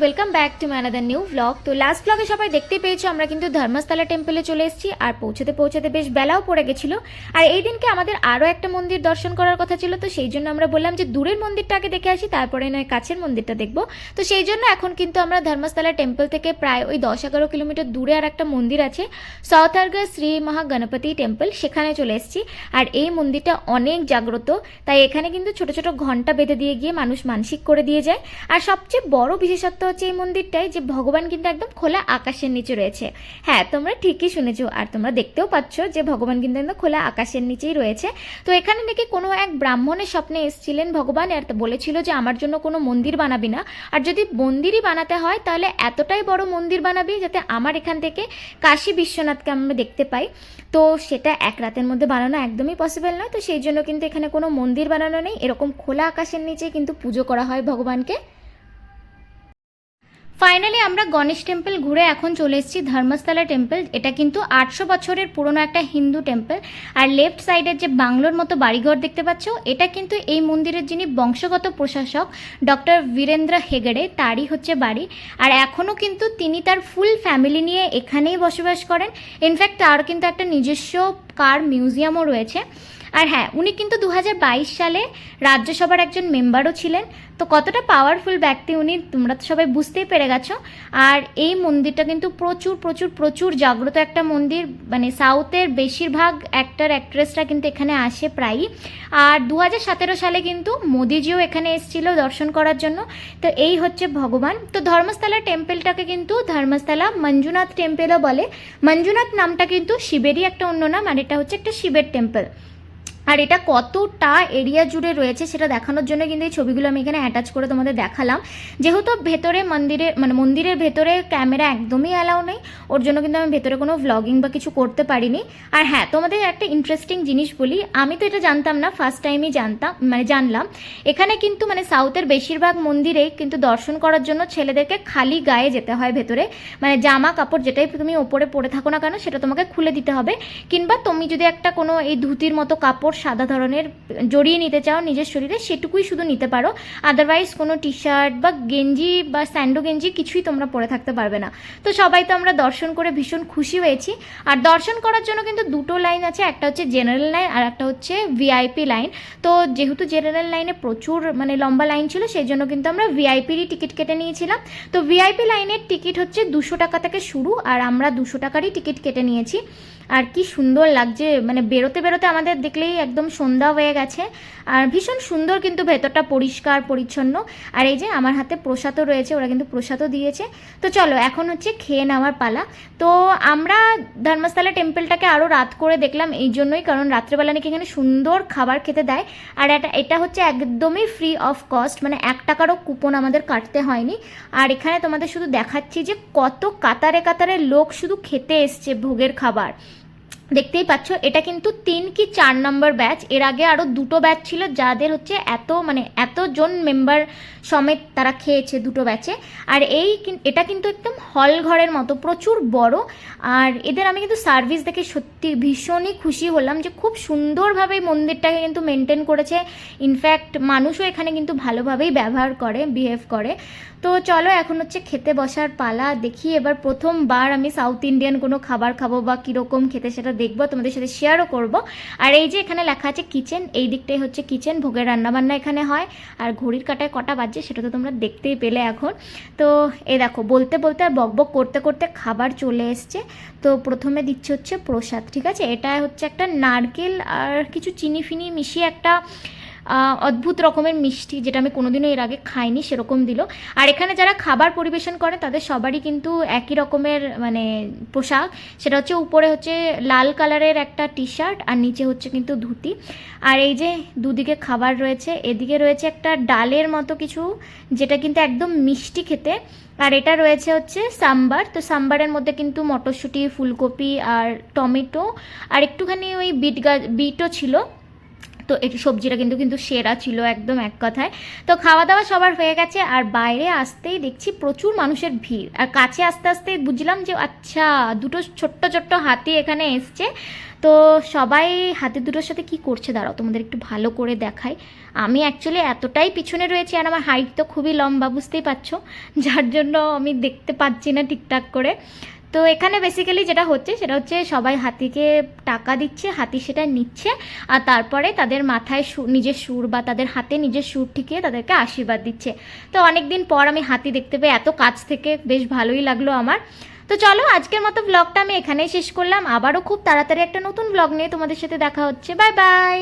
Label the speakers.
Speaker 1: Welcome back to my another new blog তো last ব্লগে সবাই দেখতে পেয়েছ, আমরা কিন্তু ধর্মস্থলা টেম্পলে চলে এসেছি, আর পৌঁছতে পৌঁছতে বেশ বেলাও পড়ে গেছিল। আর এই দিনকে আমাদের আরও একটা মন্দির দর্শন করার কথা ছিল, তো সেই জন্য আমরা বললাম যে দূরের মন্দিরটা আগে দেখে আসি, তারপরে নয় কাছের মন্দিরটা দেখব। তো সেই জন্য এখন কিন্তু আমরা ধর্মস্থলা টেম্পল থেকে প্রায় ওই দশ এগারো কিলোমিটার দূরে আর একটা মন্দির আছে সাউথার্গা শ্রী মহাগণপতি টেম্পল সেখানে চলে এসেছি। আর এই মন্দিরটা অনেক জাগ্রত, তাই এখানে কিন্তু ছোট ছোট ঘণ্টা বেঁধে দিয়ে গিয়ে মানুষ মানসিক করে দিয়ে যায়। আর সবচেয়ে বড় বিশেষত্ব হচ্ছে এই মন্দিরটায় যে ভগবান কিন্তু একদম খোলা আকাশের নিচে রয়েছে। হ্যাঁ তোমরা ঠিকই শুনেছো আর তোমরা দেখতেও পাচ্ছ যে ভগবান কিন্তু একদম খোলা আকাশের নিচেই রয়েছে। তো এখানে নাকি কোনো এক ব্রাহ্মণের স্বপ্নে এসেছিলেন ভগবান আর বলেছিল যে আমার জন্য কোনো মন্দির বানাবি না। আর যদি মন্দিরই বানাতে হয় তাহলে এতটাই বড় মন্দির বানাবি যাতে আমার এখান থেকে কাশী বিশ্বনাথকে আমরা দেখতে পাই। তো সেটা এক রাতের মধ্যে বানানো একদমই পসিবল নয়। তো সেই জন্য কিন্তু এখানে কোনো মন্দির বানানো নেই। এরকম খোলা আকাশের নিচে কিন্তু পুজো করা হয় ভগবানকে। ফাইনালি আমরা গণেশ টেম্পল ঘুরে এখন চলে এসেছি ধর্মস্থলা টেম্পল এটা কিন্তু আটশো বছরের পুরনো একটা হিন্দু টেম্পল আর লেফট সাইডের যে বাংলোর মতো বাড়িঘর দেখতে পাচ্ছ, এটা কিন্তু এই মন্দিরের যিনি বংশগত প্রশাসক ডক্টর বীরেন্দ্র হেগড়ে, তারই হচ্ছে বাড়ি। আর এখনও কিন্তু তিনি তার ফুল ফ্যামিলি নিয়ে এখানেই বসবাস করেন। ইনফ্যাক্ট তার কিন্তু একটা নিজস্ব কার মিউজিয়ামও রয়েছে। আর হ্যাঁ উনি কিন্তু দু হাজার বাইশ সালে রাজ্যসভার একজন মেম্বারও ছিলেন। তো কতটা পাওয়ারফুল ব্যক্তি উনি, তোমরা তো সবাই বুঝতেই পেরে গেছো। আর এই মন্দিরটা কিন্তু প্রচুর প্রচুর প্রচুর জাগ্রত একটা মন্দির। মানে সাউথের বেশিরভাগ অ্যাক্টর অ্যাক্ট্রেসরা কিন্তু এখানে আসে প্রায়ই। আর দু হাজার সতেরো সালে কিন্তু মোদিজিও এখানে এসেছিল দর্শন করার জন্য। তো এই হচ্ছে ভগবান। তো ধর্মস্থলা টেম্পেলটাকে কিন্তু ধর্মস্থলা মঞ্জুনাথ টেম্পেলও বলে। মঞ্জুনাথ নামটা কিন্তু শিবেরই একটা অন্য নাম, আর এটা হচ্ছে একটা শিবের টেম্পল আর এটা কতটা এরিয়া জুড়ে রয়েছে সেটা দেখানোর জন্য কিন্তু এই ছবিগুলো আমি এখানে অ্যাটাচ করে তোমাদের দেখালাম। যেহেতু ভেতরে মন্দিরের মানে মন্দিরের ভেতরে ক্যামেরা একদমই অ্যালাউ নেই, ওর জন্য কিন্তু আমি ভেতরে কোনো ভ্লগিং বা কিছু করতে পারিনি। আর হ্যাঁ তোমাদের একটা ইন্টারেস্টিং জিনিস বলি, আমি তো এটা জানতাম না ফার্স্ট টাইমই জানতাম মানে জানলাম। এখানে কিন্তু মানে সাউথের বেশিরভাগ মন্দিরেই কিন্তু দর্শন করার জন্য ছেলেদেরকে খালি গায়ে যেতে হয় ভেতরে। মানে জামা, কাপড় যেটাই তুমি ওপরে পরে থাকো না কেন, সেটা তোমাকে খুলে দিতে হবে। কিংবা তুমি যদি একটা কোনো এই ধুতির মতো কাপড় সাদা ধরনের জড়িয়ে নিতে চাও নিজের শরীরে, সেটুকুই শুধু নিতে পারো। আদারওয়াইজ কোনো টি শার্ট বা গেঞ্জি বা স্যান্ডো গেঞ্জি কিছুই তোমরা পরে থাকতে পারবে না। তো সবাই তো আমরা দর্শন করে ভীষণ খুশি হয়েছি। আর দর্শন করার জন্য কিন্তু দুটো লাইন আছে, একটা হচ্ছে জেনারেল লাইন আর একটা হচ্ছে ভিআইপি লাইন তো যেহেতু জেনারেল লাইনে প্রচুর মানে লম্বা লাইন ছিল, সেই জন্য কিন্তু আমরা ভিআইপিরই টিকিট কেটে নিয়েছিলাম। তো ভিআইপি লাইনের টিকিট হচ্ছে দুশো টাকা থেকে শুরু আর আমরা দুশো টাকারই টিকিট কেটে নিয়েছি। আর কি সুন্দর লাগছে মানে বেরোতে বেরোতে আমাদের দেখলেই একদম সন্ধ্যা হয়ে গেছে। আর ভীষণ সুন্দর কিন্তু ভেতরটা পরিষ্কার, পরিচ্ছন্ন। আর এই যে আমার হাতে প্রসাদও রয়েছে, ওরা কিন্তু প্রসাদও দিয়েছে। তো চলো, এখন হচ্ছে খেয়ে নেওয়ার পালা। তো আমরা ধর্মস্থলা টেম্পলটাকে আরও রাত করে দেখলাম এই জন্যই, কারণ রাত্রেবেলা নাকি এখানে সুন্দর খাবার খেতে দেয়। আর এটা এটা হচ্ছে একদমই ফ্রি অফ কস্ট মানে এক টাকারও কুপন আমাদের কাটতে হয়নি। আর এখানে তোমাদের শুধু দেখাচ্ছি যে কত কাতারে কাতারে লোক শুধু খেতে এসছে ভোগের খাবার। দেখতেই পাচ্ছ, এটা কিন্তু তিন কি চার নম্বর ব্যাচ। এর আগে আরও দুটো ব্যাচ ছিল যাদের হচ্ছে এত মানে এতজন মেম্বার সমেত তারা খেয়েছে দুটো ব্যাচে। আর এই এটা কিন্তু একদম হল ঘরের মতো, প্রচুর বড়। আর এদের আমি কিন্তু সার্ভিস দেখে সত্যি ভীষণই খুশি হলাম যে খুব সুন্দরভাবে মন্দিরটাকে কিন্তু মেনটেন করেছে। ইনফ্যাক্ট মানুষও এখানে কিন্তু ভালোভাবেই ব্যবহার করে বিহেভ করে। তো চলো, এখন হচ্ছে খেতে বসার পালা। দেখি এবার প্রথমবার আমি সাউথ ইন্ডিয়ান কোনো খাবার খাব বা কীরকম খেতে সেটা দেখব, তোমাদের সাথে শেয়ারও করব। আর এই যে এখানে লেখা আছে কিচেন এই দিকটাই হচ্ছে কিচেন ভোগের রান্নাবান্না এখানে হয়। আর ঘড়ির কাটায় কটা বাজছে সেটা তো তোমরা দেখতেই পেলে এখন। তো এ দেখো, বলতে বলতে আর বকবক করতে করতে খাবার চলে এসছে। তো প্রথমে দিচ্ছে হচ্ছে প্রসাদ, ঠিক আছে? এটা হচ্ছে একটা নারকেল আর কিছু চিনি ফিনি মিশিয়ে একটা অদ্ভুত রকমের মিষ্টি যেটা আমি কোনোদিনও এর আগে খাইনি, সেরকম দিল। আর এখানে যারা খাবার পরিবেশন করে, তাদের সবারই কিন্তু একই রকমের মানে পোশাক। সেটা হচ্ছে উপরে হচ্ছে লাল কালারের একটা টি শার্ট আর নিচে হচ্ছে কিন্তু ধুতি। আর এই যে দুদিকে খাবার রয়েছে, এদিকে রয়েছে একটা ডালের মতো কিছু, যেটা কিন্তু একদম মিষ্টি খেতে। আর এটা রয়েছে হচ্ছে সাম্বার। তো সাম্বারের মধ্যে কিন্তু মটরশুঁটি, ফুলকপি আর টমেটো। আর একটুখানি ওই বিট গাছ বিটও ছিল। তো এই সবজিটা কিন্তু কিন্তু সেরা ছিল একদম এক কথায়। তো খাওয়া দাওয়া সবার হয়ে গেছে, আর বাইরে আসতেই দেখছি প্রচুর মানুষের ভিড়। আর কাছে আস্তে আস্তে বুঝলাম যে আচ্ছা দুটো ছোট্ট ছোট্ট হাতি এখানে এসছে। তো সবাই হাতি দুটোর সাথে কি করছে? দাঁড়াও, তোমাদের একটু ভালো করে দেখাই। আমি অ্যাকচুয়ালি এতটাই পিছনে রয়েছি, আর আমার হাইট তো খুবই লম্বা, বুঝতেই পারছ? যার জন্য আমি দেখতে পাচ্ছি না ঠিকঠাক করে। তো এখানে বেসিক্যালি যেটা হচ্ছে, সেটা হচ্ছে সবাই হাতিকে টাকা দিচ্ছে, হাতি সেটা নিচ্ছে, আর তারপরে তাদের মাথায় নিজের সুর বা তাদের হাতে নিজের সুর ঠিকিয়ে তাদেরকে আশীর্বাদ দিচ্ছে। তো অনেক দিন পর আমি হাতি দেখতে পেয়ে এত কাছ থেকে বেশ ভালোই লাগল আমার। তো চলো, আজকের মতো ব্লগটা আমি এখানেই শেষ করলাম। আবারও খুব তাড়াতাড়ি একটা নতুন ব্লগ নিয়ে তোমাদের সাথে দেখা হচ্ছে। Bye bye